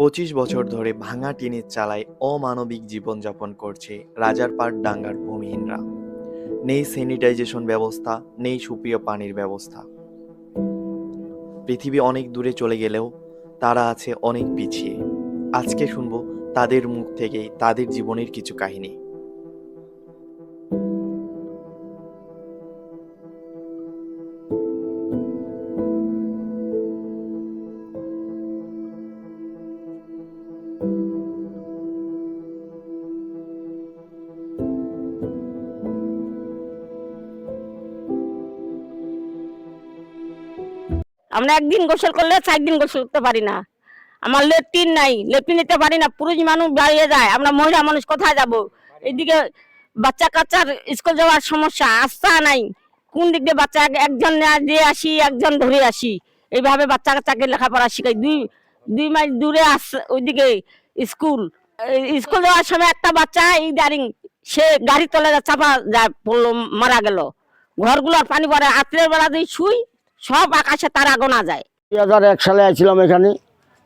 পঁচিশ বছর ধরে ভাঙা টিনের চালায় অমানবিক জীবনযাপন করছে রাজার রাজারপাট ডাঙ্গার ভূমিহীনরা। নেই স্যানিটাইজেশন ব্যবস্থা, নেই সুপ্রিয় পানির ব্যবস্থা। পৃথিবী অনেক দূরে চলে গেলেও তারা আছে অনেক পিছিয়ে। আজকে শুনব তাদের মুখ থেকেই তাদের জীবনের কিছু কাহিনী। আমরা একদিন গোসল করলে চার দিন গোসল করতে পারি না। আমার লেট্রিন নাই, লেট্রিন নিতে পারি না, পুরুষ মানুষ দাঁড়িয়ে যায়, আমরা মহিলা মানুষ কোথায় যাব? এইদিকে বাচ্চা কাচ্চার স্কুল যাওয়ার সমস্যা, আস্থা নাই। কোন দিক দিয়ে বাচ্চা একজন দিয়ে আসি, একজন ধরে আসি। এইভাবে বাচ্চা কাচ্চাকে লেখাপড়া শিখাই। দুই দুই মাইল দূরে আস, ওইদিকে স্কুল। স্কুল যাওয়ার সময় একটা বাচ্চা এই দাঁড়িং সে গাড়ি তলে চাপা যায়, পড়ল, মারা গেল। ঘরগুলোর পানি পড়ে, রাত্রের বেলা দিয়ে শুই সব আকাশে তারা গোনা যায়। দুই হাজার এক সালে আইছিলাম এখানে।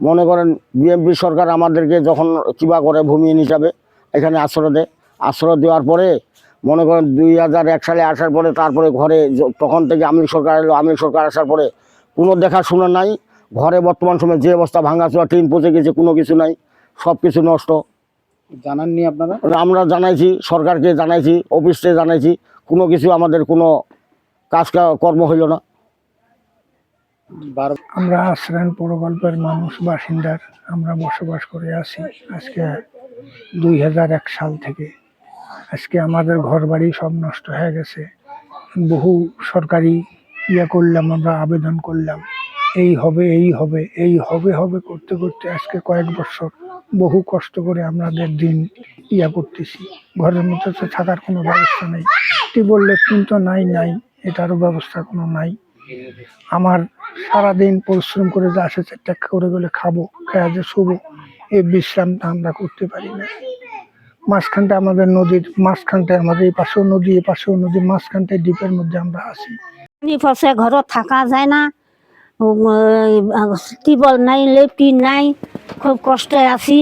মনে করেন বিএমপি সরকার আমাদেরকে যখন কিবা করে ভূমি হিসাবে এখানে আশ্রয় দেয়। আশ্রয় দেওয়ার পরে মনে করেন দুই হাজার এক সালে আসার পরে তারপরে ঘরে তখন থেকে আমলি সরকার এলো। আমলি সরকার আসার পরে কোনো দেখাশোনা নাই। ঘরে বর্তমান সময়ে যে অবস্থা ভাঙাচোরা টিন পচে গেছে কোনো কিছু নাই। সব কিছু নষ্ট। জানাননি আপনারা? আমরা জানাইছি সরকারকে জানাইছি অফিসে জানাইছি। কোনো কিছু আমাদের কোনো কাজ কর্ম হইল না। আমরা আশ্রয়ণ প্রকল্পের মানুষ, বাসিন্দার আমরা বসবাস করে আছি আজকে দুই হাজার এক সাল থেকে। আজকে আমাদের ঘর বাড়ি সব নষ্ট হয়ে গেছে। বহু সরকারি ইয়ে করলাম, আমরা আবেদন করলাম। এই হবে এই হবে এই হবে হবে করতে করতে আজকে কয়েক বছর বহু কষ্ট করে আমাদের দিন ইয়া করতেছি। ঘরের মধ্যে তো থাকার কোনো ব্যবস্থা নেই। টিউবওয়েল লেট্রিন তো নাই নাই, এটারও ব্যবস্থা কোনো নাই। আমার সারাদিন পরিশ্রম করে যা আসে চারটা করে গেলে খাব খেয়ে যে শুবো এই বিশ্রামটা আমরা করতে পারি না। মাঝখানটা আমাদের নদীর মাঝখানটায় আমাদের এই পাশেও নদী এই পাশেও নদী মাঝখানটায় দ্বীপের মধ্যে আমরা আছি। পাশে ঘৰত থাকা যায় না। টিবল নাই লেট্রিন নাই খুব কষ্টে আছি।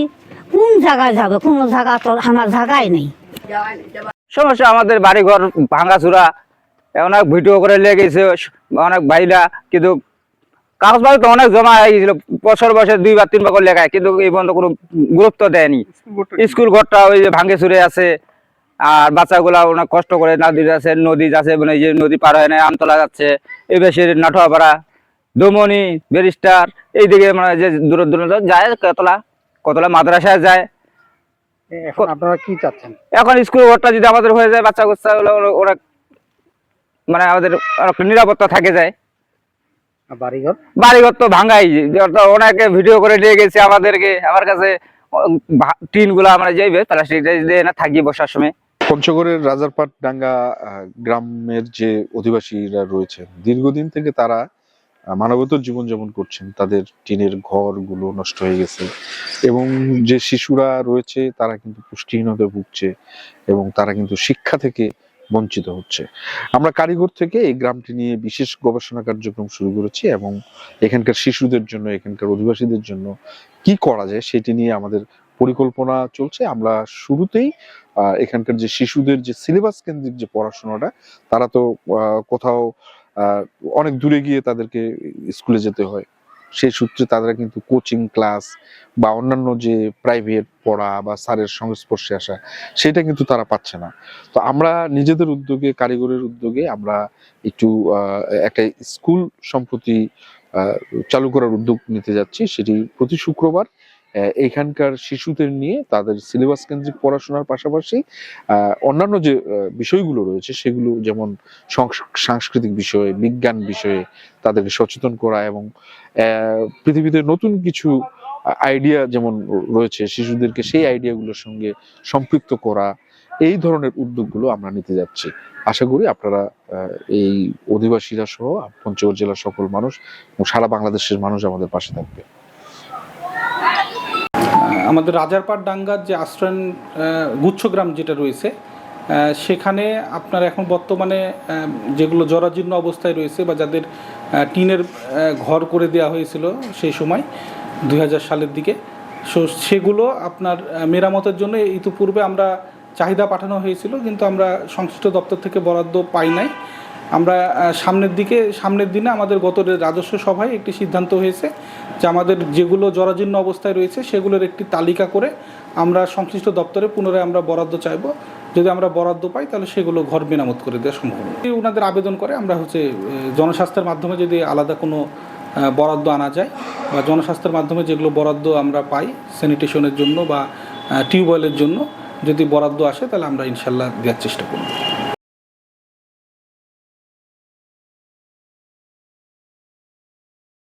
কোন জায়গায় যাবে? কোনো জায়গা তো আমার জায়গায় নেই। সমস্যা আমাদের বাড়ি বাড়িঘর ভাঙাচুরা। অনেক ভিডিও করে লেগেছে। অনেক ভাইরা কিন্তু কাগজপত্র তো অনেক জমা হয়ে গেছিল বছর বছর দুইবার তিনবার করে লেখায় কিন্তু এই পর্যন্ত কোনো গুরুত্ব দেয়নি। স্কুল ঘরটা ওই যে ভাঙে চুরে আছে আর বাচ্চাগুলা অনেক কষ্ট করে নদী আছে নদী আছে মানে যে নদী পার হয় না আমতলা যাচ্ছে এই বেশি নাটোয়াপাড়া দমনি ব্যারিস্টার এইদিকে মানে যে দূর দূরান্ত যায় কতলা কতলা মাদ্রাসায় যায়। এখন আপনারা কি চাচ্ছেন? এখন স্কুল ঘরটা যদি আমাদের হয়ে যায় বাচ্চা কাচ্চা ওরা মানে আমাদের নিরাপত্তা থাকে যায়। বাড়িঘর? বাড়িঘর তো ভাঙাই অনেকে ভিডিও করে নিয়ে গেছে আমাদেরকে। আমার কাছে টিনগুলা আমরা যাইবে প্লাস্টিক দিয়ে না থাকি বসার সময়। পঞ্চগড়ের রাজারপাট ডাঙ্গা গ্রামের যে অধিবাসীরা রয়েছেন দীর্ঘদিন থেকে তারা মানবতর জীবনযাপন করছেন। তাদের টিনের ঘরগুলো নষ্ট হয়ে গেছে। এবং যে শিশুরা রয়েছে তারা কিন্তু পুষ্টিহীনতায় ভুগছে। এবং তারা কিন্তু শিক্ষা থেকে বঞ্চিত হচ্ছে। আমরা কারিগর থেকে এই গ্রামটি নিয়ে বিশেষ গবেষণা কার্যক্রম শুরু করেছি এবং এখানকার শিশুদের জন্য, এখানকার অধিবাসীদের জন্য কি করা যায় সেটি নিয়ে আমাদের পরিকল্পনা চলছে। আমরা শুরুতেই এখানকার যে শিশুদের যে সিলেবাস কেন্দ্রিক যে পড়াশোনাটা, তারা তো কোথাও অনেক দূরে গিয়ে তাদেরকে স্কুলে যেতে হয়। সেই সূত্রে তারা কিন্তু কোচিং ক্লাস বা অন্যান্য যে প্রাইভেট পড়া বা স্যারের সংস্পর্শে আসা, সেটা কিন্তু তারা পাচ্ছে না। তো আমরা নিজেদের উদ্যোগে, কারিগরের উদ্যোগে আমরা একটু একটা স্কুল সম্প্রতি চালু করার উদ্যোগ নিতে যাচ্ছি। সেটি প্রতি শুক্রবার আহ, এখানকার শিশুদের নিয়ে তাদের সিলেবাস কেন্দ্রিক পড়াশোনার পাশাপাশি অন্যান্য যে বিষয়গুলো রয়েছে সেগুলো যেমন সংস- সাংস্কৃতিক বিষয়ে বিজ্ঞান বিষয়ে তাদেরকে সচেতন করা এবং পৃথিবীতে নতুন কিছু আইডিয়া যেমন রয়েছে শিশুদেরকে সেই আইডিয়াগুলোর সঙ্গে সম্পৃক্ত করা এই ধরনের উদ্যোগগুলো আমরা নিতে যাচ্ছি। আশা করি আপনারা এই অধিবাসীরা সহ পঞ্চগড় জেলার সকল মানুষ এবং সারা বাংলাদেশের মানুষ আমাদের পাশে থাকবে। আমাদের রাজারপাট ডাঙ্গার যে আশ্রয়ন গুচ্ছগ্রাম যেটা রয়েছে সেখানে আপনার এখন বর্তমানে যেগুলো জরাজীর্ণ অবস্থায় রয়েছে বা যাদের টিনের ঘর করে দেওয়া হয়েছিল সেই সময় দু হাজার সালের দিকে, সো সেগুলো আপনার মেরামতের জন্য ইতিপূর্বে আমরা চাহিদা পাঠানো হয়েছিল, কিন্তু আমরা সংশ্লিষ্ট দপ্তর থেকে বরাদ্দ পাই নাই। আমরা সামনের দিকে, সামনের দিনে আমাদের গত রাজস্ব সভায় একটি সিদ্ধান্ত হয়েছে যে আমাদের যেগুলো জরাজীর্ণ অবস্থায় রয়েছে সেগুলোর একটি তালিকা করে আমরা সংশ্লিষ্ট দপ্তরে পুনরায় আমরা বরাদ্দ চাইব। যদি আমরা বরাদ্দ পাই তাহলে সেগুলো ঘর মেরামত করে দেওয়া সম্ভব ওনাদের আবেদন করে, আমরা হচ্ছে জনস্বাস্থ্যের মাধ্যমে যদি আলাদা কোনো বরাদ্দ আনা যায় বা জনস্বাস্থ্যের মাধ্যমে যেগুলো বরাদ্দ আমরা পাই স্যানিটেশনের জন্য বা টিউবওয়েলের জন্য যদি বরাদ্দ আসে তাহলে আমরা ইনশাল্লাহ দেওয়ার চেষ্টা করব।